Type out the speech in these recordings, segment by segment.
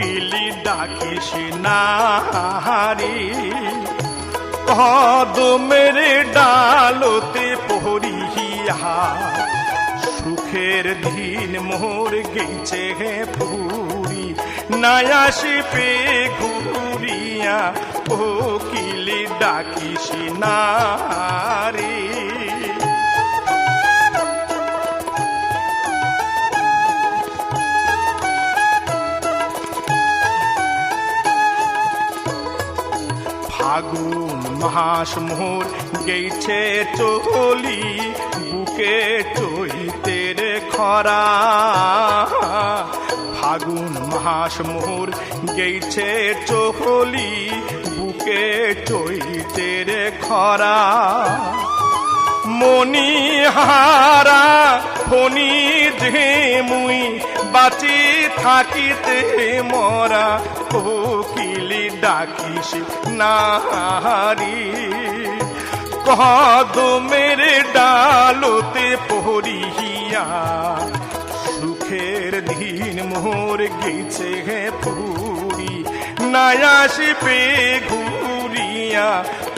কোকিলি ডাকিস নাহারি। কদমের ডালতে পহরিয়া সুখের দিন মোর গেছে হে পুরি। নায়াসি পে ঘুরিয়া কোকিলি ডাকিস নারে ফাগুন মাস মোর গেছে চলি, বুকে চৈতের খরা। ফাগুন মাস মোর গেছে চলি, বুকে চৈতের খরা। মণিহারা ফণি ঢেমুই বাঁচি থাকিতে মরা কোকিলি ডাকিস নাহারি। কদমের ডালতে পহরিয়া সুখের দিন মোর গেছে হে পুরি। নায়াসি পে ঘুরিয়া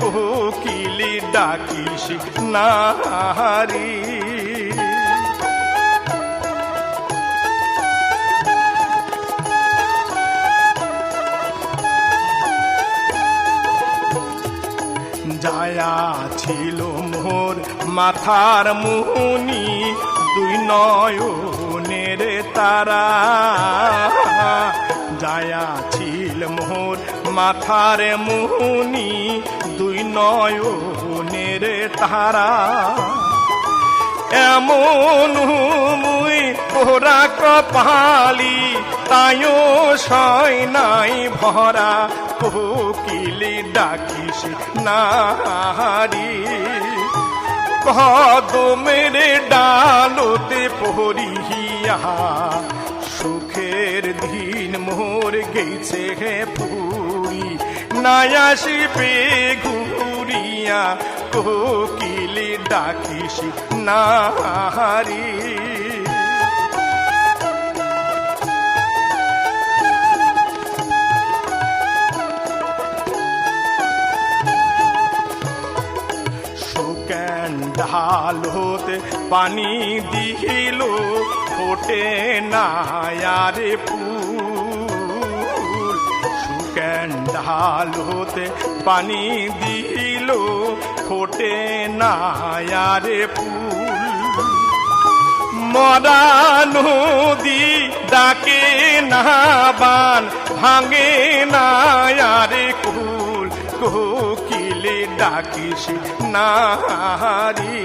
কোকিলি ডাকিস নাহারি। যায়া ছিল মোর মাথার মুনি দুই নয়নের তারা। যায়া ছিল মোর মাথার মুনি দুই নয়নের তারা। এমন মুই পোরা কপালি তাইও সয় নাই ভরা কোকিলি ডাকিস নাহারি। কদমের ডালতে পহরিয়া সুখের দিন মোর গেছে হে পুরি। নায়াসি পে ঘুরিয়া কোকিলি ডাকিস নাহারি। ঢাল হতে পানি দিল ফোটে না আরে ফুল সুকেন ঢাল হতে পানি দিল ফোটে না আরে ফুল মরা নদী ডাকে না বান ভাঙে না আরে কুল কোকিলে ডাকিস নাহারি।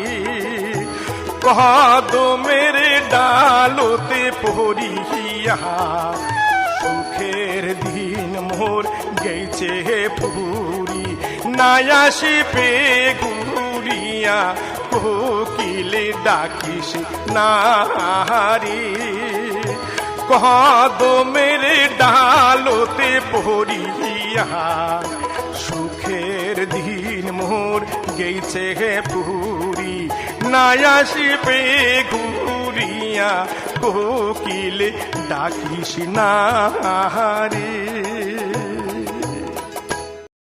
কদমের ডালতে পহরিয়া সুখের দিন মোর গেছে পুরি। নায়াসি পে ঘুরিয়া কোকিলে ডাকিস নাহারি। কদমের ডালতে পহরিয়া সুখের দিন মোর গেছে হে পুরি। নায়াসি পে ঘুরিয়া কোকিল ডাকিস নাহারি।